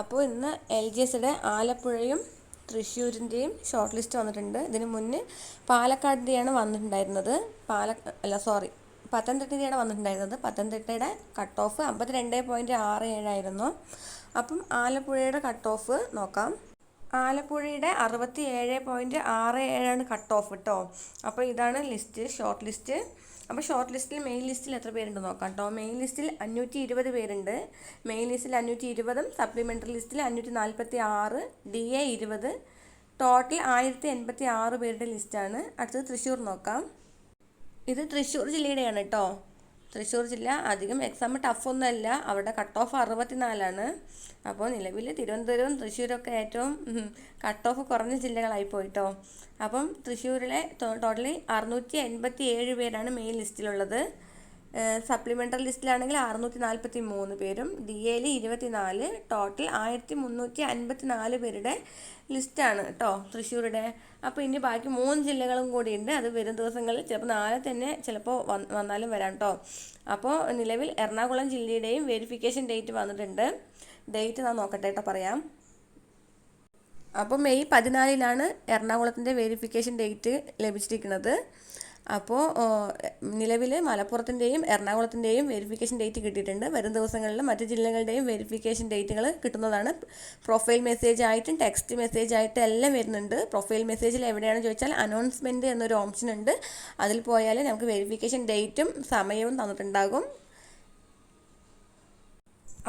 അപ്പോൾ ഇന്ന് L G എസിയുടെ ആലപ്പുഴയും തൃശ്ശൂരിന്റെയും ഷോർട്ട് ലിസ്റ്റ് വന്നിട്ടുണ്ട്. ഇതിന് മുന്നേ പാലക്കാടിന്റെയാണ് വന്നിട്ടുണ്ടായിരുന്നത്. പാല അല്ല സോറി പത്തനംതിട്ടയുടെയാണ് വന്നിട്ടുണ്ടായിരുന്നത്. പത്തനംതിട്ടയുടെ കട്ട് ഓഫ് അമ്പത്തി രണ്ട് പോയിന്റ് ആറ് ഏഴായിരുന്നു അപ്പം ആലപ്പുഴയുടെ കട്ട് ഓഫ് നോക്കാം. ആലപ്പുഴയുടെ അറുപത്തി ഏഴ് പോയിന്റ് ആറ് ഏഴാണ് കട്ട് ഓഫ് കേട്ടോ അപ്പോൾ ഇതാണ് ലിസ്റ്റ് ഷോർട്ട് ലിസ്റ്റ് അപ്പോൾ ഷോർട്ട് ലിസ്റ്റിൽ മെയിൻ ലിസ്റ്റിൽ എത്ര പേരുണ്ട് നോക്കാം കേട്ടോ മെയിൻ ലിസ്റ്റിൽ അഞ്ഞൂറ്റി ഇരുപത് പേരുണ്ട്. മെയിൻ ലിസ്റ്റിൽ അഞ്ഞൂറ്റി ഇരുപതും സപ്ലിമെന്ററി ലിസ്റ്റിൽ അഞ്ഞൂറ്റി നാൽപ്പത്തി ആറ് ഡി എ ഇരുപത്. ടോട്ടൽ ആയിരത്തി എൺപത്തി ആറ് പേരുടെ ലിസ്റ്റാണ് അടുത്തത് തൃശ്ശൂർ നോക്കാം. ഇത് തൃശ്ശൂർ ജില്ലയുടെയാണ് കേട്ടോ തൃശ്ശൂർ ജില്ല അധികം എക്സാം ടഫൊന്നുമല്ല അവിടെ കട്ട് ഓഫ് അറുപത്തിനാലാണ്. അപ്പോൾ നിലവിൽ തിരുവനന്തപുരവും തൃശ്ശൂരൊക്കെ ഏറ്റവും കട്ട് ഓഫ് കുറഞ്ഞ ജില്ലകളായി പോയിട്ടോ. അപ്പം തൃശ്ശൂരിലെ ടോട്ടലി അറുന്നൂറ്റി എൺപത്തി ഏഴ് പേരാണ് മെയിൻ ലിസ്റ്റിലുള്ളത് സപ്ലിമെന്ററി ലിസ്റ്റിലാണെങ്കിൽ അറുന്നൂറ്റി നാൽപ്പത്തി മൂന്ന് പേരും ഡി എയിൽ ഇരുപത്തി നാല് ടോട്ടൽ ആയിരത്തി മുന്നൂറ്റി അൻപത്തി നാല് പേരുടെ ലിസ്റ്റാണ് കേട്ടോ തൃശ്ശൂരുടെ. അപ്പോൾ ഇനി ബാക്കി മൂന്ന് ജില്ലകളും കൂടിയുണ്ട്. അത് വരും ദിവസങ്ങളിൽ ചിലപ്പോൾ നാളെ തന്നെ ചിലപ്പോൾ വന്നാലും വരാം കേട്ടോ അപ്പോൾ നിലവിൽ എറണാകുളം ജില്ലയുടെയും വെരിഫിക്കേഷൻ ഡേറ്റ് വന്നിട്ടുണ്ട്. ഡേറ്റ് ഞാൻ നോക്കട്ടെ കേട്ടോ പറയാം. അപ്പോൾ മെയ് പതിനാലിനാണ് എറണാകുളത്തിന്റെ വെരിഫിക്കേഷൻ ഡേറ്റ് ലഭിച്ചിരിക്കുന്നത്. അപ്പോൾ നിലവിൽ മലപ്പുറത്തിന്റെയും എറണാകുളത്തിന്റെയും വെരിഫിക്കേഷൻ ഡേറ്റ് കിട്ടിയിട്ടുണ്ട്. വരും ദിവസങ്ങളിൽ മറ്റ് ജില്ലകളുടെയും വെരിഫിക്കേഷൻ ഡേറ്റുകൾ കിട്ടുന്നതാണ്. പ്രൊഫൈൽ മെസ്സേജ് ആയിട്ടും ടെക്സ്റ്റ് മെസ്സേജ് ആയിട്ടും എല്ലാം വരുന്നുണ്ട്. പ്രൊഫൈൽ മെസ്സേജിൽ എവിടെയാണെന്ന് ചോദിച്ചാൽ അനൗൺസ്മെന്റ് എന്നൊരു ഓപ്ഷൻ ഉണ്ട്. അതിൽ പോയാൽ നമുക്ക് വെരിഫിക്കേഷൻ ഡേറ്റും സമയവും തന്നിട്ടുണ്ടാകും.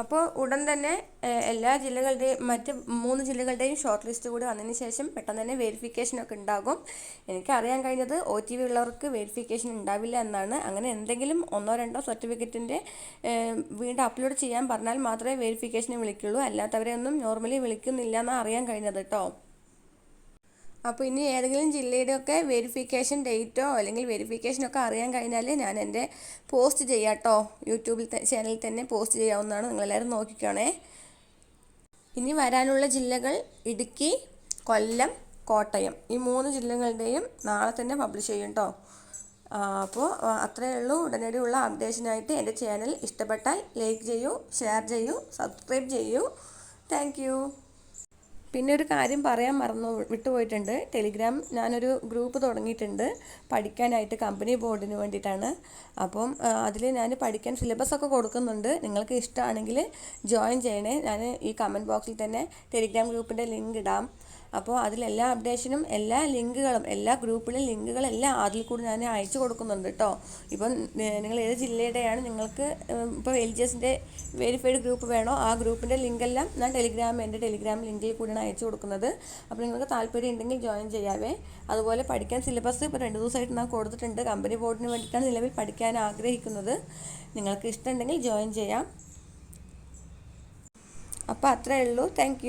അപ്പോൾ ഉടൻ തന്നെ എല്ലാ ജില്ലകളുടെയും മറ്റ് മൂന്ന് ജില്ലകളുടെയും ഷോർട്ട് ലിസ്റ്റ് കൂടി വന്നതിന് ശേഷം പെട്ടെന്ന് തന്നെ വെരിഫിക്കേഷനൊക്കെ ഉണ്ടാകും. എനിക്ക് അറിയാൻ കഴിഞ്ഞത് ഒ ടി വി ഉള്ളവർക്ക് വെരിഫിക്കേഷൻ ഉണ്ടാവില്ല എന്നാണ്. അങ്ങനെ എന്തെങ്കിലും ഒന്നോ രണ്ടോ സർട്ടിഫിക്കറ്റിന്റെ വീണ്ടും അപ്ലോഡ് ചെയ്യാൻ പറഞ്ഞാൽ മാത്രമേ വെരിഫിക്കേഷന് വിളിക്കുള്ളൂ. അല്ലാത്തവരെ ഒന്നും നോർമലി വിളിക്കുന്നില്ല എന്നാണ് അറിയാൻ കഴിഞ്ഞത് കേട്ടോ അപ്പോൾ ഇനി ഏതെങ്കിലും ജില്ലയുടെ ഒക്കെ വെരിഫിക്കേഷൻ ഡേറ്റോ അല്ലെങ്കിൽ വെരിഫിക്കേഷനൊക്കെ അറിയാൻ കഴിഞ്ഞാൽ ഞാൻ എന്റെ പോസ്റ്റ് ചെയ്യാം കേട്ടോ യൂട്യൂബിൽ ചാനലിൽ തന്നെ പോസ്റ്റ് ചെയ്യാവുന്നതാണ് നിങ്ങളെല്ലാവരും നോക്കിക്കോണേ. ഇനി വരാനുള്ള ജില്ലകൾ ഇടുക്കി കൊല്ലം കോട്ടയം. ഈ മൂന്ന് ജില്ലകളുടെയും നാളെ തന്നെ പബ്ലിഷ് ചെയ്യും കേട്ടോ അപ്പോൾ അത്രയേ ഉള്ളൂ. ഉടനടിയുള്ള അപ്ഡേഷനായിട്ട് എന്റെ ചാനൽ ഇഷ്ടപ്പെട്ടാൽ ലൈക്ക് ചെയ്യൂ ഷെയർ ചെയ്യൂ സബ്സ്ക്രൈബ് ചെയ്യൂ. താങ്ക് പിന്നെ ഒരു കാര്യം പറയാൻ മറന്നു വിട്ടുപോയിട്ടുണ്ട്. ടെലിഗ്രാം ഞാനൊരു ഗ്രൂപ്പ് തുടങ്ങിയിട്ടുണ്ട്. പഠിക്കാനായിട്ട് കമ്പനി ബോർഡിന് വേണ്ടിയിട്ടാണ്. അപ്പം അതിൽ ഞാൻ പഠിക്കാൻ സിലബസ് ഒക്കെ കൊടുക്കുന്നുണ്ട്. നിങ്ങൾക്ക് ഇഷ്ടമാണെങ്കിൽ ജോയിൻ ചെയ്യണേ. ഞാൻ ഈ കമന്റ് ബോക്സിൽ തന്നെ ടെലിഗ്രാം ഗ്രൂപ്പിന്റെ ലിങ്ക് ഇടാം. അപ്പോൾ അതിലെല്ലാ അപ്ഡേഷനും എല്ലാ ലിങ്കുകളും എല്ലാ ഗ്രൂപ്പിലെ ലിങ്കുകളെല്ലാം അതിൽ കൂടി ഞാൻ അയച്ചു കൊടുക്കുന്നുണ്ട് കേട്ടോ. ഇപ്പം നിങ്ങൾ ഏത് ജില്ലയുടെയാണ് നിങ്ങൾക്ക് ഇപ്പോൾ എൽ ജി എസിന്റെ വെരിഫൈഡ് ഗ്രൂപ്പ് വേണോ ആ ഗ്രൂപ്പിന്റെ ലിങ്കെല്ലാം ഞാൻ ടെലിഗ്രാം എന്റെ ടെലിഗ്രാം ലിങ്കിൽ കൂടിയാണ് അയച്ചു കൊടുക്കുന്നത്. അപ്പോൾ നിങ്ങൾക്ക് താല്പര്യം ഉണ്ടെങ്കിൽ ജോയിൻ ചെയ്യാവേ. അതുപോലെ പഠിക്കാൻ സിലബസ് ഇപ്പോൾ രണ്ട് ദിവസമായിട്ട് ഞാൻ കൊടുത്തിട്ടുണ്ട്. കമ്പനി ബോർഡിന് വേണ്ടിയിട്ടാണ് നിലവിൽ പഠിക്കാൻ ആഗ്രഹിക്കുന്നത്. നിങ്ങൾക്ക് ഇഷ്ടമുണ്ടെങ്കിൽ ജോയിൻ ചെയ്യാം. അപ്പോൾ അത്രയേ ഉള്ളൂ. താങ്ക്